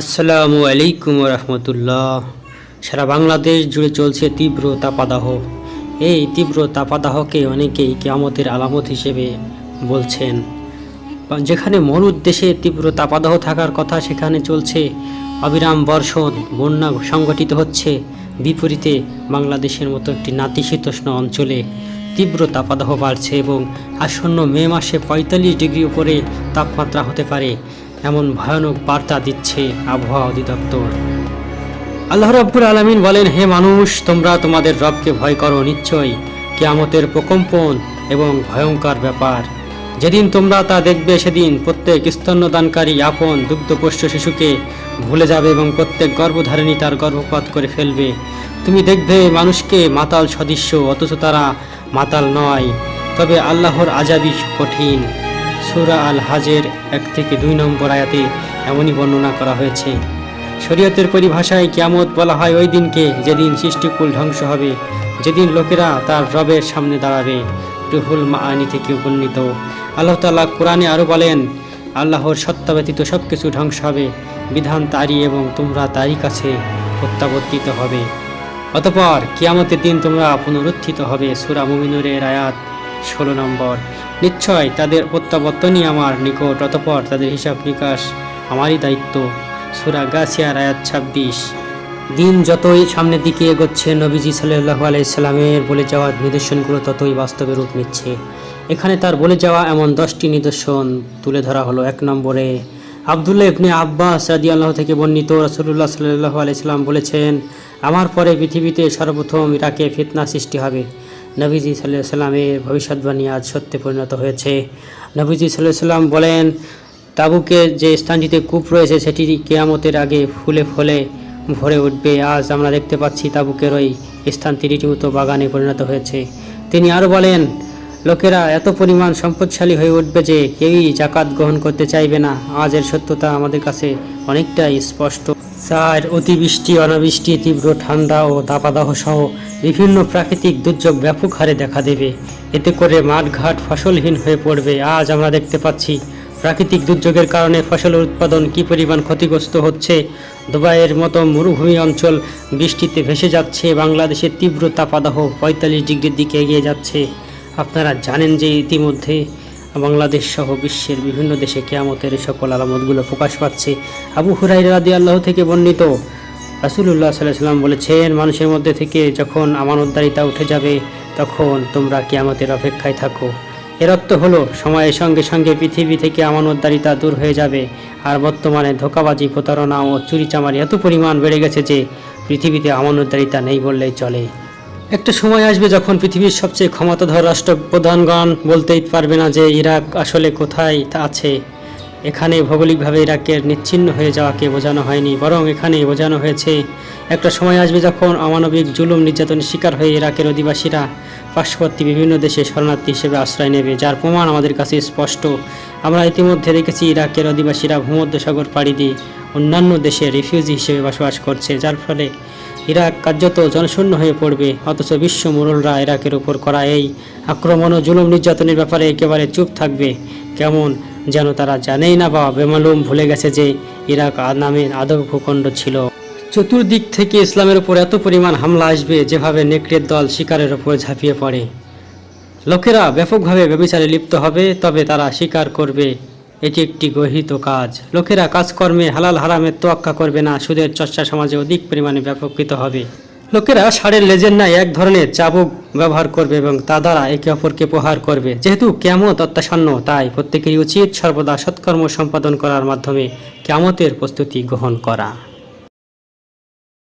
আসসালামু আলাইকুম রহমতুল্লাহ। সারা বাংলাদেশ জুড়ে চলছে তীব্র তাপাদাহ। এই তীব্র তাপাদাহকে অনেকেই কেয়ামতের আলামত হিসেবে বলছেন। যেখানে মরুদ দেশে তীব্র তাপাদাহ থাকার কথা সেখানে চলছে অবিরাম বর্ষণ, বন্যা সংগঠিত হচ্ছে। বিপরীতে বাংলাদেশের মতো একটি নাতিশীতোষ্ণ অঞ্চলে তীব্র তাপাদাহ বাড়ছে এবং আসন্ন মে মাসে পঁয়তাল্লিশ ডিগ্রি উপরে তাপমাত্রা হতে পারে। এমন ভয়ানক বার্তা দিচ্ছে আবহাওয়া অধিদপ্তর। আল্লাহ রব্বুল আলমিন বলেন, হে মানুষ, তোমরা তোমাদের রবকে ভয় করো নিশ্চয়ই। কেয়ামতের প্রকম্পন এবং ভয়ঙ্কর ব্যাপার। যেদিন তোমরা তা দেখবে, সেদিন প্রত্যেক স্তন্যদানকারী আপন দুগ্ধপোষ্য শিশুকে ভুলে যাবে এবং প্রত্যেক গর্ভধারিণী তার গর্ভপাত করে ফেলবে। তুমি দেখবে, মানুষকে মাতাল সদৃশ্য, অথচ তারা মাতাল নয়। তবে আল্লাহর আজাবি কঠিন। সুরা আল হাজের এক থেকে দুই নম্বর আয়াতে এমনই বর্ণনা করা হয়েছে। শরীয়তের পরিভাষায় কিয়ামত বলা হয় ওই দিনকে যেদিন সৃষ্টিকুল ধ্বংস হবে, যেদিন লোকেরা তার রবের সামনে দাঁড়াবে। রুহুল মাআনি থেকে উপনীত। আল্লাহ তাআলা কোরআনে আরও বলেন, আল্লাহর সত্তা ব্যতীত সব কিছু ধ্বংস হবে, বিধান তারই এবং তোমরা তারই কাছে প্রত্যাবর্তিত হবে। অতপর কিয়ামতের দিন তোমরা পুনরুত্থিত হবে, সুরা মুমিনুরের আয়াত ষোলো নম্বর। নিশ্চয় তাদের প্রত্যাবর্তনই আমার নিকট, অতপর তাদের হিসাব নিকাশ আমারই দায়িত্ব। সুরা গাছিয়ার আয়াত ছাব্বিশ। দিন যতই সামনের দিকে এগোচ্ছে, নবীজি সাল্লাহ আলাইসাল্লামের বলে যাওয়া নিদর্শনগুলো ততই বাস্তবে রূপ নিচ্ছে। এখানে তার বলে যাওয়া এমন দশটি নিদর্শন তুলে ধরা হলো। এক নম্বরে, আবদুল্লাহ ইবনে আব্বাস রাদি আল্লাহ থেকে বর্ণিত রসুল্লাহ সাল্লাহ আলাইসাল্লাম বলেছেন, আমার পরে পৃথিবীতে সর্বপ্রথম ইরাকে ফিতনা সৃষ্টি হবে। নবীজি সাল্লাহ সাল্লামের ভবিষ্যৎবাণী আজ সত্যে পরিণত হয়েছে। নবীজি সাল্লাহ সাল্লাম বলেন তাবুকে যে স্থানটিতে কূপ রয়েছে, সেটি কেয়ামতের আগে ফুলে ফলে ভরে উঠবে। আজ আমরা দেখতে পাচ্ছি তাবুকের ওই স্থান স্থানটি রীতিমতো বাগানে পরিণত হয়েছে। তিনি আরও বলেন, লোকেরা এত পরিমাণ সম্পদশালী হয়ে উঠবে যে কেউই জাকাত গ্রহণ করতে চাইবে না। আজের সত্যতা আমাদের কাছে অনেকটাই স্পষ্ট। চার অতিবৃষ্টি, অনাবৃষ্টি, তীব্র ঠান্ডা ও দাপাদাহ সহ বিভিন্ন প্রাকৃতিক দুর্যোগ ব্যাপক হারে দেখা দেবে। এতে করে মাঠঘাট ফসলহীন হয়ে পড়বে। আজ আমরা দেখতে পাচ্ছি প্রাকৃতিক দুর্যোগের কারণে ফসলের উৎপাদন কী পরিমাণ ক্ষতিগ্রস্ত হচ্ছে। দুবাইয়ের মতো মরুভূমি অঞ্চল বৃষ্টিতে ভেসে যাচ্ছে। বাংলাদেশের তীব্র তাপাদাহ পঁয়তাল্লিশ ডিগ্রির দিকে এগিয়ে যাচ্ছে। আপনারা জানেন যে ইতিমধ্যে বাংলাদেশ সহ বিশ্বের বিভিন্ন দেশে কেয়ামতের সকল আলামতগুলো প্রকাশ পাচ্ছে। আবু হুরাই রাদি আল্লাহ থেকে বর্ণিত, রাসুলুল্লাহ সাল্লাহ সাল্লাম বলেছেন, মানুষের মধ্যে থেকে যখন আমানতদারিতা উঠে যাবে, তখন তোমরা কেয়ামতের অপেক্ষায় থাকো। এর অর্থ হলো, সময়ের সঙ্গে সঙ্গে পৃথিবী থেকে আমানতদারিতা দূর হয়ে যাবে, আর বর্তমানে ধোকাবাজি, প্রতারণা ও চুরিচামারি এত পরিমাণ বেড়ে গেছে যে, পৃথিবীতে আমানতদারিতা নেই বললেই চলে। একটা সময় আসবে যখন পৃথিবীর সবচেয়ে ক্ষমতাধর রাষ্ট্রপ্রধানগণ বলতেই পারবে না যে ইরাক আসলে কোথায় আছে। এখানে ভৌগোলিকভাবে ইরাকের নিচ্ছিন্ন হয়ে যাওয়াকে বোঝানো হয়নি, বরং এখানে বোঝানো হয়েছে, একটা সময় আসবে যখন অমানবিক জুলুম নির্যাতনের শিকার হয়ে ইরাকের অধিবাসীরা পার্শ্ববর্তী বিভিন্ন দেশে শরণার্থী হিসেবে আশ্রয় নেবে, যার প্রমাণ আমাদের কাছে স্পষ্ট। আমরা ইতিমধ্যে দেখেছি ইরাকের অধিবাসীরা ভূমধ্যসাগর পাড়ি দিয়ে অন্যান্য দেশে রিফিউজি হিসেবে বসবাস করছে, যার ফলে ইরাক কার্যত জনশূন্য হয়ে পড়বে, অথচ বিশ্ব মোরলরা ইরাকের উপর করা এই আক্রমণ ও জুলুম নির্যাতনের ব্যাপারে একেবারে চুপ থাকবে। কেমন যেন তারা জানেই না বা বেমালুম ভুলে গেছে যে ইরাক নামের আদব ভূখণ্ড ছিল। চতুর্দিক থেকে ইসলামের উপর এত পরিমাণ হামলা আসবে, যেভাবে নেকড়ের দল শিকারের উপর ঝাঁপিয়ে পড়ে। লোকেরা ব্যাপকভাবে ব্যবিচারে লিপ্ত হবে, তবে তারা স্বীকার করবে। এটি একটি গহিত কাজ। লোকেরা কাজকর্মে হালাল হারামের তোয়াক্কা করবে না, সুদের চর্চা সমাজে অধিক পরিমাণে ব্যাপকৃত হবে। লোকেরা ষাঁড়ের লেজের ন্যায় এক ধরনের চাবুক ব্যবহার করবে এবং তা দ্বারা একে অপরকে প্রহার করবে। যেহেতু কেমত অত্যাসন্ন তাই প্রত্যেকেরই উচিত সর্বদা সৎকর্ম সম্পাদন করার মাধ্যমে কেমতের প্রস্তুতি গ্রহণ করা।